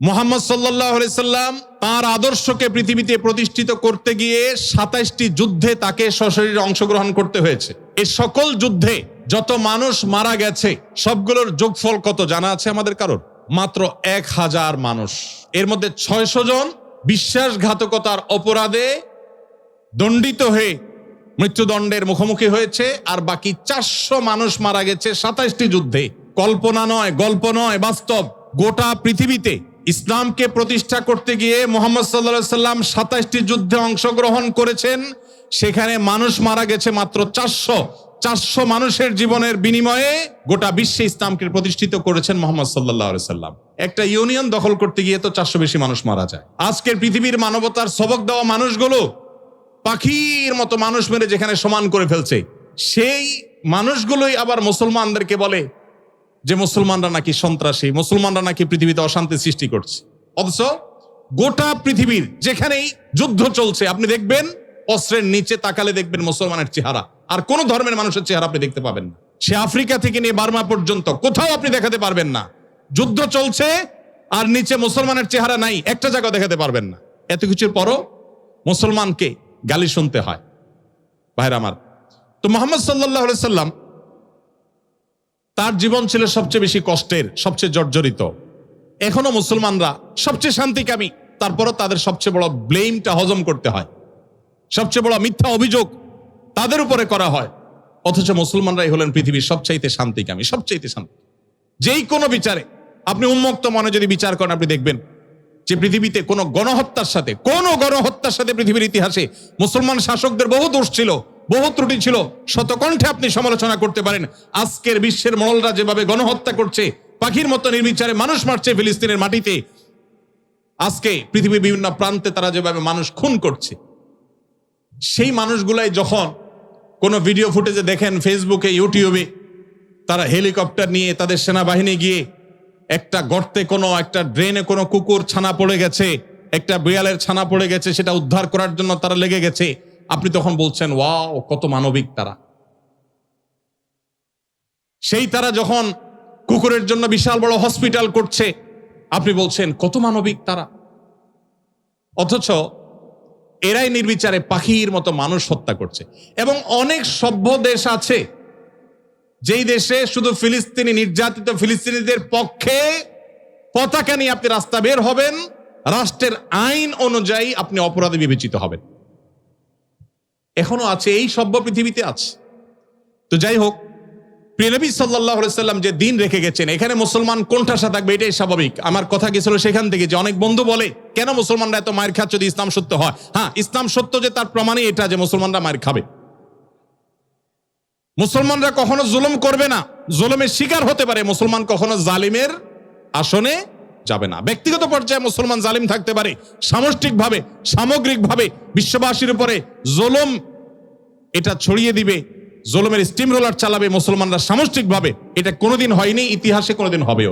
মোহাম্মদ সাল্লাহ সাল্লাম তার আদর্শকে পৃথিবীতে প্রতিষ্ঠিত করতে গিয়ে সাতাইশটি যুদ্ধে তাকে সশরীরে অংশগ্রহণ করতে হয়েছে। এ সকল যুদ্ধে যত মানুষ মারা গেছে, সবগুলোর যোগফল কত জানা আছে আমাদের কারণ মাত্র এক হাজার মানুষ। এর মধ্যে ছয়শো জন বিশ্বাসঘাতকতার অপরাধে দণ্ডিত হয়ে মৃত্যুদণ্ডের মুখোমুখি হয়েছে আর বাকি চারশো মানুষ মারা গেছে সাতাইশটি যুদ্ধে। কল্পনা নয়, গল্প নয়, বাস্তব। গোটা পৃথিবীতে ইসলামকে প্রতিষ্ঠা করতে গিয়ে মোহাম্মদ সাল্লা সাল্লাম সাতাইশটি যুদ্ধে অংশগ্রহণ করেছেন। সেখানে মানুষ মারা গেছে মাত্র চারশো চারশো মানুষের জীবনের বিনিময়ে গোটা বিশ্বে ইসলামকে প্রতিষ্ঠিত করেছেন মোহাম্মদ সাল্লাহ সাল্লাম। একটা ইউনিয়ন দখল করতে গিয়ে তো চারশো বেশি মানুষ মারা যায়। আজকের পৃথিবীর মানবতার সবক দেওয়া মানুষগুলো পাখির মতো মানুষ মেরে যেখানে সমান করে ফেলছে। সেই মানুষগুলোই আবার মুসলমানদেরকে বলে যে মুসলমানরা নাকি সন্ত্রাসী, মুসলমানরা নাকি পৃথিবীতে অশান্তি সৃষ্টি করছে। অথচ গোটা পৃথিবীর যেখানেই যুদ্ধ চলছে, আপনি দেখবেন, অস্ত্রের নিচে তাকালে দেখবেন মুসলমানের চেহারা। আর কোন ধর্মের মানুষের চেহারা আপনি দেখতে পাবেন না। সে আফ্রিকা থেকে নিয়ে বার্মা পর্যন্ত কোথাও আপনি দেখাতে পারবেন না। যুদ্ধ চলছে, আর নিচে মুসলমানের চেহারা নাই, একটা জায়গা দেখাতে পারবেন না। এত কিছুর পরও মুসলমানকে গালি শুনতে হয়। ভাইরা আমার, তো মোহাম্মদ সাল্লাহ সাল্লাম তার জীবন ছিল সবচেয়ে বেশি কষ্টের, সবচেয়ে জর্জরিত। এখনও মুসলমানরা সবচেয়ে শান্তিকামী, তারপরও তাদের সবচেয়ে বড় ব্লেমটা হজম করতে হয়। সবচেয়ে বড় মিথ্যা অভিযোগ তাদের উপরে করা হয়। অথচ মুসলমানরাই হলেন পৃথিবীর সবচাইতে শান্তিকামী, সবচাইতে শান্তি। যেই কোনো বিচারে আপনি উন্মুক্ত মনে যদি বিচার করেন, আপনি দেখবেন যে পৃথিবীতে কোনো গণহত্যার সাথে, কোনো গণহত্যার সাথে পৃথিবীর ইতিহাসে মুসলমান শাসকদের বহু দোষ ছিল। বহু ত্রুটি ছিল। শতকণ্ঠে আপনি সমালোচনা করতে পারেন। আজকের বিশ্বের মরলরা যেভাবে গণহত্যা করছে, পাখির মতো নির্বিচারে মানুষ মারছে ফিলিস্তিনের মাটিতে, আজকে পৃথিবীর বিভিন্ন প্রান্তে তারা যেভাবে মানুষ খুন করছে, সেই মানুষগুলাই যখন কোনো ভিডিও ফুটেজে দেখেন ফেসবুকে ইউটিউবে তারা হেলিকপ্টার নিয়ে তাদের সেনাবাহিনী গিয়ে একটা গর্তে কোনো, একটা ড্রেনে কোনো কুকুর ছানা পড়ে গেছে, একটা বিড়ালের ছানা পড়ে গেছে, সেটা উদ্ধার করার জন্য তারা লেগে গেছে আপনি তখন বলছেন, ওয়াও, কত মানবিক তারা। সেই তারা যখন কুকুরের জন্য বিশাল বড় হসপিটাল করছে, আপনি বলছেন, কত মানবিক তারা? অথচ এরাই নির্বিচারে পাখির মতো মানুষ হত্যা করছে। এবং অনেক সভ্য দেশ আছে, যেই দেশে শুধু ফিলিস্তিনি নির্যাতিত ফিলিস্তিনিদের পক্ষে পতাকা নিয়ে আপনি রাস্তা বের হবেন, রাষ্ট্রের আইন অনুযায়ী আপনি অপরাধী বিবেচিত হবেন। এখনও আছে, এই সভ্য পৃথিবীতে আছে। তো যাই হোক প্রিয়নবী সাল্লাহ সাল্লাম যে দিন রেখে গেছেন, এখানে মুসলমান কোনঠাসা থাকবে, এটাই স্বাভাবিক। আমার কথা গেছিল সেখান থেকে যে অনেক বন্ধু বলে, কেন মুসলমানরা এত মায়ের খাচ্ছে যদি ইসলাম সত্য হয়? হ্যাঁ ইসলাম সত্য যে তার প্রমাণই এটা যে মুসলমানরা মায়ের খাবে। মুসলমানরা কখনো জুলুম করবে না। জুলুমের শিকার হতে পারে, মুসলমান কখনো জালিমের আসনে যাবে না। ব্যক্তিগত পর্যায়ে মুসলমান জালিম থাকতে পারে। সামষ্টিকভাবে, সামগ্রিকভাবে বিশ্ববাসীর উপরে জুলুম এটা ছড়িয়ে দিবে, জোলমের স্টিম রোলার চালাবে, মুসলমানরা সামষ্টিকভাবে এটা কোনোদিন হয়নি, ইতিহাসে কোনোদিন হবেও।